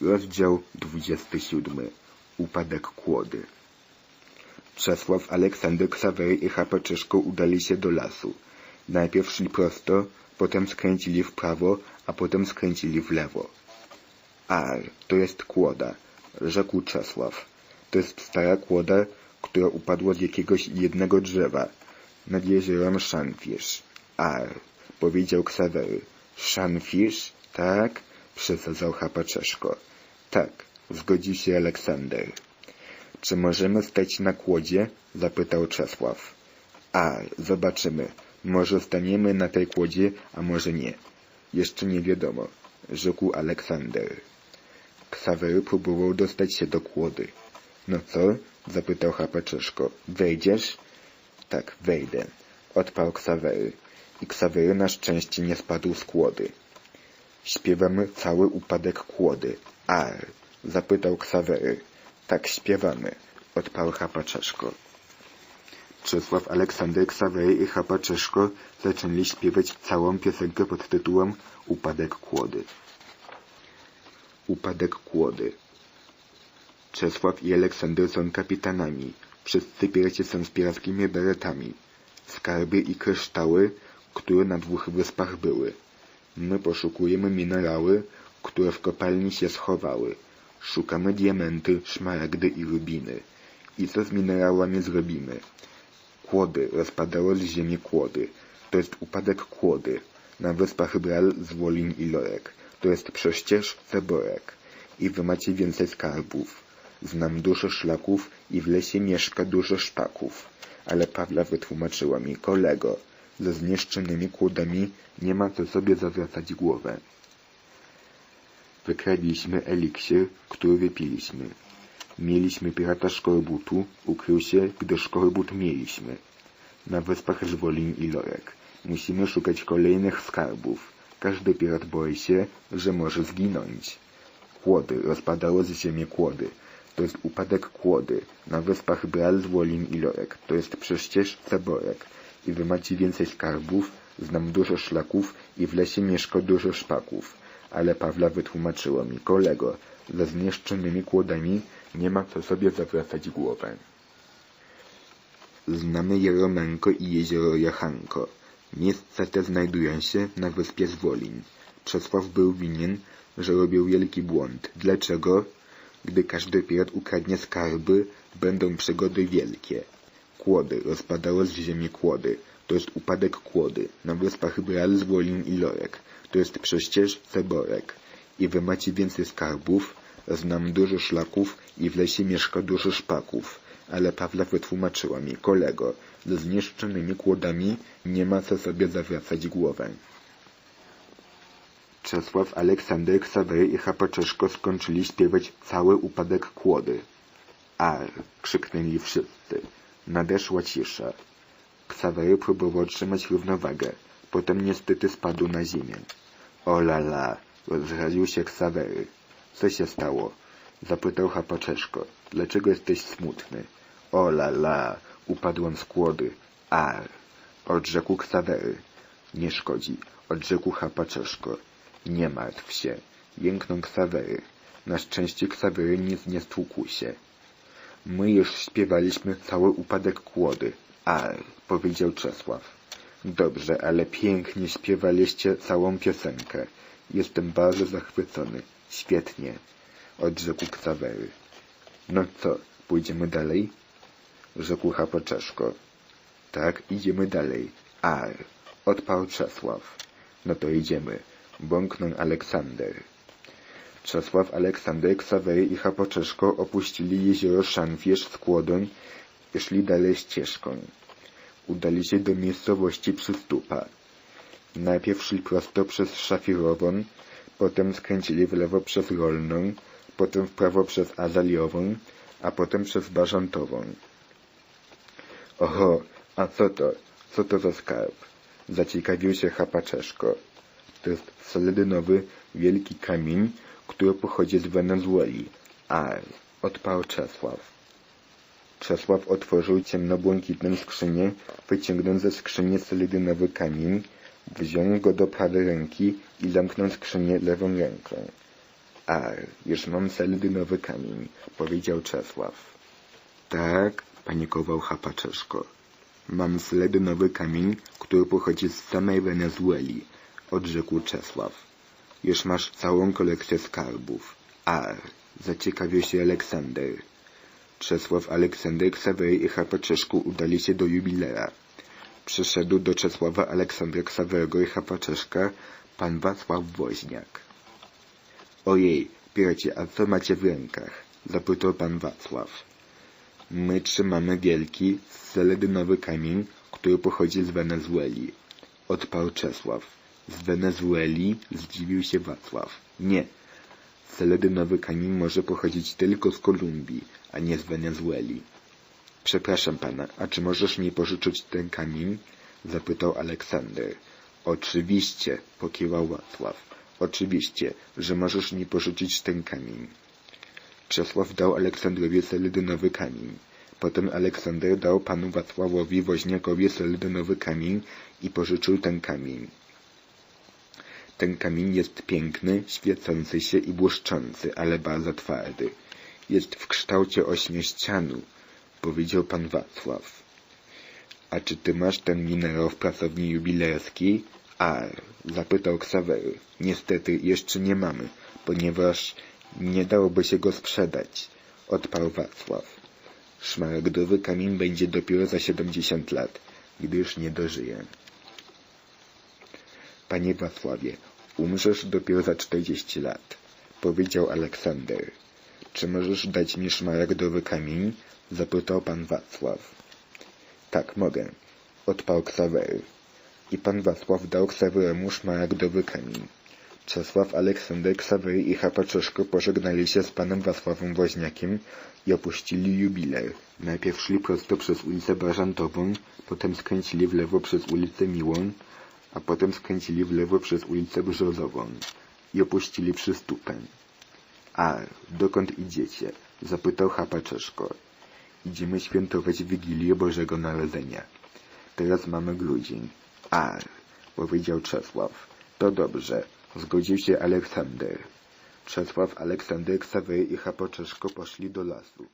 Rozdział 27. Upadek kłody. Czesław, Aleksander, Ksawery i Chapaczyszko udali się do lasu. Najpierw szli prosto, potem skręcili w prawo, a potem skręcili w lewo. Ar, to jest kłoda, rzekł Czesław. To jest stara kłoda, która upadła z jakiegoś jednego drzewa, nad jeziorem Szanfisz. Ar, powiedział Ksawery. Szanfisz? Tak? Przesadzał Chapaczeszko. Tak, zgodził się Aleksander. Czy możemy stać na kłodzie? zapytał Czesław. A, zobaczymy. Może staniemy na tej kłodzie, a może nie. Jeszcze nie wiadomo, rzekł Aleksander. Ksawery próbował dostać się do kłody. No co? zapytał Chapaczeszko. Wejdziesz? Tak, wejdę, odparł Ksawery. I Ksawery na szczęście nie spadł z kłody. Śpiewamy cały upadek kłody. Ar, zapytał Ksawery. Tak śpiewamy, odparł Chapaczeszko. Czesław, Aleksander, Ksawery i Chapaczeszko zaczęli śpiewać całą piosenkę pod tytułem Upadek kłody. Upadek kłody. Czesław i Aleksander są kapitanami. Wszyscy pierwsi są z pirackimi beretami. Skarby i kryształy, które na dwóch wyspach były. My poszukujemy minerały, które w kopalni się schowały. Szukamy diamenty, szmaragdy i rubiny. I co z minerałami zrobimy? Kłody, rozpadało z ziemi kłody. To jest upadek kłody. Na wyspach Bral, Zwolin i Lorek. To jest prześcież Ceborek. I wy macie więcej skarbów. Znam dużo szlaków i w lesie mieszka dużo szpaków. Ale Pawla wytłumaczyła mi, kolego, ze zniszczonymi kłodami nie ma co sobie zawracać głowę. Wykradliśmy eliksir, który wypiliśmy. Mieliśmy pirata szkorbutu, ukrył się, gdy szkorbut mieliśmy. Na wyspach Żwolin i Lorek. Musimy szukać kolejnych skarbów. Każdy pirat boi się, że może zginąć. Kłody, rozpadało z ziemi kłody. To jest upadek kłody. Na wyspach Bral, Zwolin i Lorek. To jest prześcież Ceborek. I wy macie więcej skarbów, znam dużo szlaków i w lesie mieszka dużo szpaków. Ale Pawla wytłumaczyła mi, kolego, ze zniszczonymi kłodami nie ma co sobie zawracać głowę. Znamy Jeromenko i jezioro Jachanko. Miejsca te znajdują się na wyspie Zwolin. Czesław był winien, że robił wielki błąd. Dlaczego? Gdy każdy pirat ukradnie skarby, będą przygody wielkie. Kłody, rozpadało z ziemi kłody. To jest upadek kłody. Na wyspach Bral, i Lorek. To jest prześcież Ceborek. I wy macie więcej skarbów, znam dużo szlaków i w lesie mieszka dużo szpaków. Ale Pawla wytłumaczyła mi, kolego, ze zniszczonymi kłodami nie ma co sobie zawracać głowę. Czesław, Aleksander, Ksawery i Chapaczeszko skończyli śpiewać cały upadek kłody. Ar! krzyknęli wszyscy. Nadeszła cisza. Ksawery próbował trzymać równowagę. Potem niestety spadł na ziemię. O la la! rozraził się Ksawery. Co się stało? Zapytał Chapaczeszko. Dlaczego jesteś smutny? O la la! Upadłem z kłody. Ar! Odrzekł Ksawery. Nie szkodzi. Odrzekł Chapaczeszko. Nie martw się. Jęknął Ksawery. Na szczęście Ksawery nic nie stłukł się. My już śpiewaliśmy cały upadek kłody. Ar! powiedział Czesław. Dobrze, ale pięknie śpiewaliście całą piosenkę. Jestem bardzo zachwycony. Świetnie, odrzekł Ksawery. No co, pójdziemy dalej? Rzekł Chapaczeszko. Tak, idziemy dalej. Ar, odparł Czesław. No to idziemy, bąknął Aleksander. Czesław, Aleksander, Ksawery i Chapaczeszko opuścili jezioro Szanwierz z kłodą i szli dalej ścieżką. Udali się do miejscowości Przystupa. Najpierw szli prosto przez Szafirową, potem skręcili w lewo przez Rolną, potem w prawo przez Azaliową, a potem przez Bażantową. Oho, a co to? Co to za skarb? Zaciekawił się Chapaczeszko. To jest solidynowy, wielki kamień, który pochodzi z Wenezueli. Ar, odparł Czesław. Czesław otworzył ciemnobłękitną skrzynię, wyciągnął ze skrzyni solidynowy kamień, wziął go do prawej ręki i zamknął skrzynię lewą ręką. A, już mam seledynowy kamień, powiedział Czesław. Tak, panikował Chapaczeszko. Mam seledynowy kamień, który pochodzi z samej Wenezueli, odrzekł Czesław. Już masz całą kolekcję skarbów. A, zaciekawił się Aleksander. Czesław, Aleksander, Ksawery i Chapaczeszku udali się do jubilera. Przyszedł do Czesława Aleksandra Ksawerego i Chapaczeszka pan Wacław Woźniak. Ojej, bracie, a co macie w rękach? zapytał pan Wacław. My trzymamy wielki, seledynowy kamień, który pochodzi z Wenezueli. Odparł Czesław. Z Wenezueli? Zdziwił się Wacław. Nie. Seledynowy kamień może pochodzić tylko z Kolumbii, a nie z Wenezueli. Przepraszam pana, a czy możesz mi pożyczyć ten kamień? Zapytał Aleksander. Oczywiście, pokiwał Wacław. Oczywiście, że możesz mi pożyczyć ten kamień. Czesław dał Aleksandrowi seledynowy kamień. Potem Aleksander dał panu Wacławowi Woźniakowi seledynowy kamień i pożyczył ten kamień. Ten kamień jest piękny, świecący się i błyszczący, ale bardzo twardy. Jest w kształcie ośmiościanu, powiedział pan Wacław. A czy ty masz ten minerał w pracowni jubilerskiej? A, zapytał Ksawery. Niestety jeszcze nie mamy, ponieważ nie dałoby się go sprzedać, odparł Wacław. Szmaragdowy kamień będzie dopiero za siedemdziesiąt lat, gdy już nie dożyje. Panie Wacławie, umrzesz dopiero za czterdzieści lat, powiedział Aleksander. Czy możesz dać mi szmaragdowy kamień? zapytał pan Wacław. Tak, mogę, odparł Ksawery. I pan Wacław dał Ksaweremu szmaragdowy kamień. Czesław, Aleksander, Ksawery i Chapaczeszko pożegnali się z panem Wacławem Woźniakiem i opuścili jubiler. Najpierw szli prosto przez ulicę Bażantową, potem skręcili w lewo przez ulicę Miłą, a potem skręcili w lewo przez ulicę Brzozową i opuścili przystupę. A, dokąd idziecie? zapytał Chapaczeszko. Idziemy świętować Wigilię Bożego Narodzenia. Teraz mamy grudzień. A, powiedział Czesław. To dobrze, zgodził się Aleksander. Czesław, Aleksander, Ksawery i Chapaczeszko poszli do lasu.